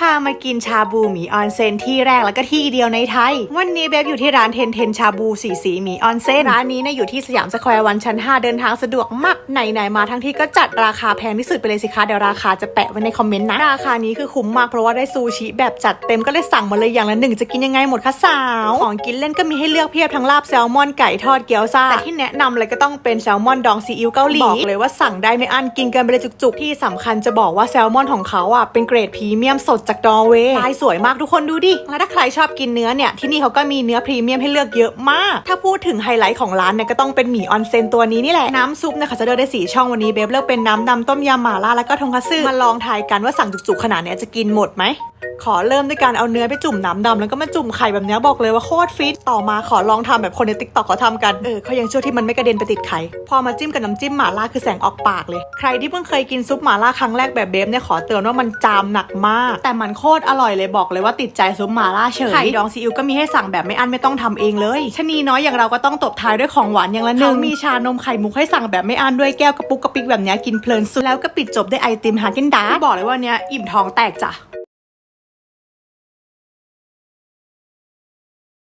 พามากินชาบูหมีออนเซนที่แรกแล้วก็ที่เดียวในไทย วันนี้เบฟอยู่ที่ร้านเทนเทนชาบูสีสีหมีออนเซนร้านนี้เนี่ยอยู่ที่สยามสแควร์วันชั้น 5 เดินทางสะดวกมากไหนๆมาทั้งที่ก็จัดราคาแพงที่สุดไปเลยสิคะเดี๋ยวราคาจะแปะไว้ในคอมเมนต์นะ ราคานี้คือคุ้มมากเพราะว่าได้ซูชิแบบจัดเต็มก็เลยสั่งมาเลยอย่างละหนึ่งจะกินยังไงหมดคะสาวของกินเล่นก็มีให้เลือกเพียบทั้งลาบแซลมอนไก่ทอดเกี๊ยวซ่าแต่ที่แนะนำเลยก็ต้องเป็นแซลมอนดองซีอิ๊วเกาหลีบอกเลยว่าสั่งได้ไม่อั้นกินกันไปเลยจุกๆ ที่สำคัญจะบอกว่าแซลมอนของเขาอะเป็นเกรดพรีเมียมสดจากดอร์เวย์ลายสวยมากทุกคนดูดิ แล้วถ้าใครชอบกินเนื้อเนี่ย ที่นี่เขาก็มีเนื้อพรีเมียมให้เลือกเยอะมาก ถ้าพูดถึงไฮไลท์ของร้านเนี่ยก็ต้องเป็นหมี่ออนเซนตัวนี้นี่แหละ น้ำซุปเนี่ยเขาจะเลือกได้สี่ช่องวันนี้เบฟเลือกเป็นน้ำดำต้มยำหม่าล่าแล้วก็ทงคัตสึมาลองทายกันว่าสั่งจุกๆขนาดเนี้ยจะกินหมดไหม ขอเริ่มด้วยการเอาเนื้อไปจุ่มน้ำดำแล้วก็มาจุ่มไข่แบบเนี้ยบอกเลยว่าโคตรฟิตต่อมาขอลองทำแบบคนในติ๊กต็อกเขาทำกันเออเขายังช่วยที่มันไม่กระเด็นไปติดไข่พอมาจิ้มกับน้ำจิ้มหม่าล่าคือแสงออกปากเลย ใครที่เพิ่งเคยกินซุปหม่าล่าครั้งแรกแบบเบฟเนี่ยขอเตือนว่ามันจามหนักมาก แต่มันโคตรอร่อยเลยบอกเลยว่าติดใจซุปหม่าล่าเฉยไข่ดองซีอิ๊วก็มีให้สั่งแบบไม่อั้นไม่ต้องทำเองเลยชะนีน้อยอย่างเราก็ต้องตบท้ายด้วยของหวานอย่างละหนึ่งมีชานมไข่มุกให้สั่งแบบไม่อั้นด้วยแก้วกระปุกกระปิกแบบเนี้ยกินเพลินสุดแล้วก็ปิดจบด้วยไอติมฮาเกนดาร์บอกเลยว่าเนี้ยอิ่มท้องแตกจ้ะ